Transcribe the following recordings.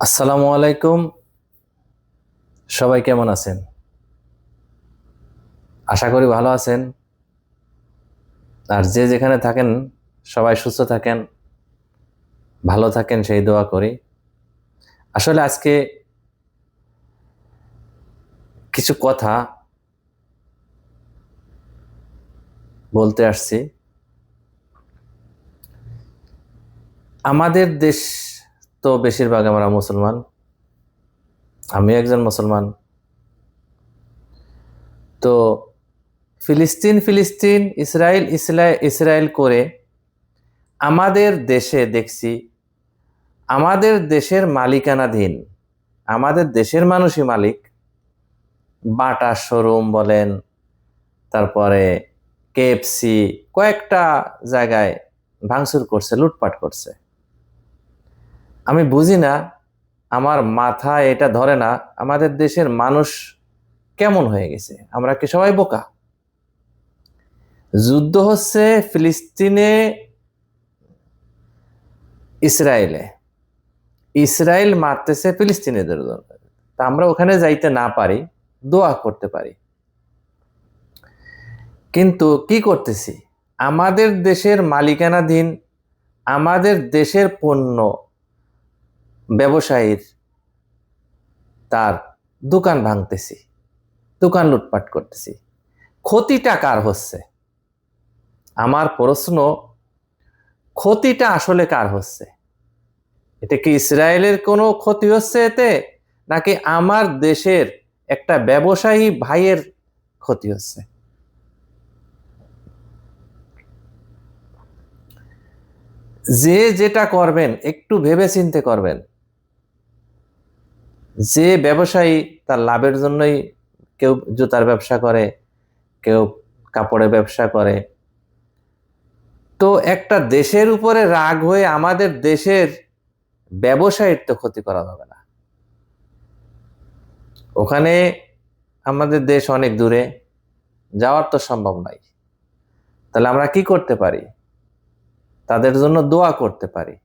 আসসালামু আলাইকুম। সবাই কেমন আছেন? আশা করি ভালো আছেন। আর যে যেখানে থাকেন, সবাই সুস্থ থাকেন, ভালো থাকেন, সেই দোয়া করি। আসলে আজকে কিছু কথা বলতে আসছি। আমাদের দেশ তো বেশিরভাগ আমরা মুসলমান। আমি একজন মুসলমান। তো ফিলিস্তিন ফিলিস্তিন ইসরায়েল ইসরায়েল ইসরায়েল করে আমাদের দেশে দেখছি, আমাদের দেশের মালিকানাধীন, আমাদের দেশের মানুষই মালিক, বাটা শোরুম বলেন, তারপরে কেএফসি কয়েকটা জায়গায় ভাঙচুর করছে, লুটপাট করছে। আমি বুঝি না আমার মাথা এটা ধরে না, আমাদের দেশের মানুষ কেমন হয়ে গেছে? আমরা কি সবাই বোকা? যুদ্ধ হচ্ছে ফিলিস্তিনে, ইসরায়েলে। ইসরায়েল মারতেছে ফিলিস্তিনিদের তা আমরা ওখানে যাইতে না পারি, দোয়া করতে পারি। কিন্তু কি করতেছি? আমাদের দেশের মালিকানাধীন, আমাদের দেশের পণ্য ব্যবসায়ীর তার দোকান ভাঙতেছি, দোকান লুটপাট করতেছি। ক্ষতিটা কার হচ্ছে? আমার প্রশ্ন, ক্ষতিটা আসলে কার হচ্ছে? এটা কি ইসরায়েলের কোনো ক্ষতি হচ্ছে এতে, নাকি আমার দেশের একটা ব্যবসায়ী ভাইয়ের ক্ষতি হচ্ছে? যে যেটা করবেন, একটু ভেবে চিনতে করবেন। যে ব্যবসায়ী তার লাভের জন্যই কেউ জুতার ব্যবসা করে, কেউ কাপড়ের ব্যবসা করে। তো একটা দেশের উপরে রাগ হয়ে আমাদের দেশের ব্যবসায়ীর তো ক্ষতি করা যাবে না। ওখানে আমাদের দেশ অনেক দূরে, যাওয়ার তো সম্ভব নাই তাহলে আমরা কি করতে পারি? তাদের জন্য দোয়া করতে পারি।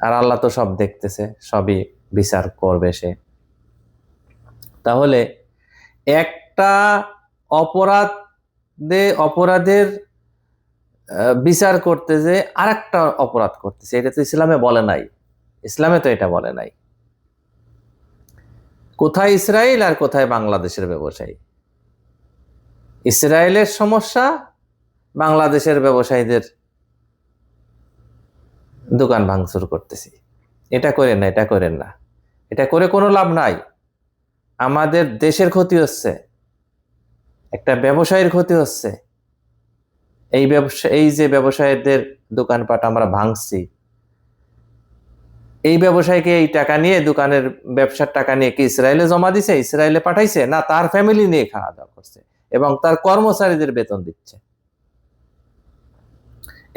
আর আল্লাহ তো সব দেখতেছে, সবই বিচার করবে সে। তাহলে একটা অপরাধে, অপরাধের বিচার করতে যে আরেকটা অপরাধ করতেছে, এটা তো ইসলামে বলে নাই। ইসলামে তো এটা বলে নাই। কোথায় ইসরায়েল আর কোথায় বাংলাদেশের ব্যবসায়ী? ইসরায়েলের সমস্যা, বাংলাদেশের ব্যবসায়ীদের দোকান ভাঙচুর করতেছি। এটা করেন না, এটা করেন না। এটা করে কোনো লাভ নাই। আমাদের দেশের ক্ষতি হচ্ছে, একটা ব্যবসায়ীর ক্ষতি হচ্ছে। এই ব্যবসা, এই যে ব্যবসায়ীদের দোকানপাট আমরা ভাঙছি, এই ব্যবসায়ীকে এই টাকা নিয়ে দোকানের ব্যবসার টাকা নিয়ে কি ইসরায়েলে জমা দিছে, ইসরায়েলে পাঠাইছে? না, তার ফ্যামিলি নিয়ে খাওয়া দাওয়া করছে এবং তার কর্মচারীদের বেতন দিচ্ছে।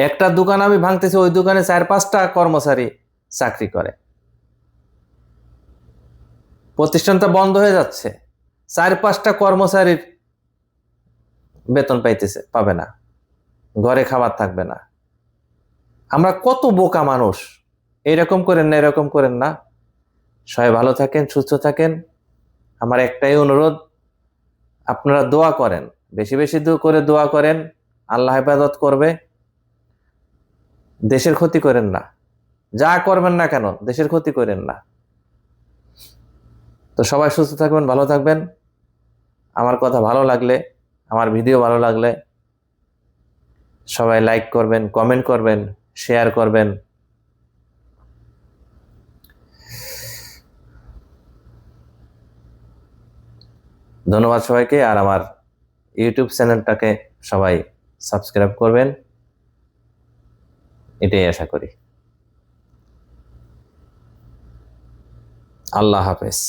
একটা দোকান আমি ভাঙতেছি, ওই দোকানে চার পাঁচটা কর্মচারী চাকরি করে। প্রতিষ্ঠানটা বন্ধ হয়ে যাচ্ছে। চার, পাঁচটা কর্মচারীর বেতন পাইতেছে, পাবে না। ঘরে খাবার থাকবে না। আমরা কত বোকা মানুষ। এরকম করেন না, এরকম করেন না। সবাই ভালো থাকেন, সুস্থ থাকেন। আমার একটাই অনুরোধ, আপনারা দোয়া করেন। বেশি বেশি করে দোয়া করেন। আল্লাহ হেফাজত করবে। দেশের ক্ষতি করেন না। যা করবেন না কেন, দেশের ক্ষতি করেন না। তো সবাই সুস্থ থাকবেন, ভালো থাকবেন। আমার কথা ভালো লাগলে, আমার ভিডিও ভালো লাগলে সবাই লাইক করবেন কমেন্ট করবেন শেয়ার করবেন। ধন্যবাদ সবাইকে, আর আমার ইউটিউব চ্যানেলটাকে সবাই সাবস্ক্রাইব করবেন। এটাই আশা করি। আল্লাহ হাফেজ।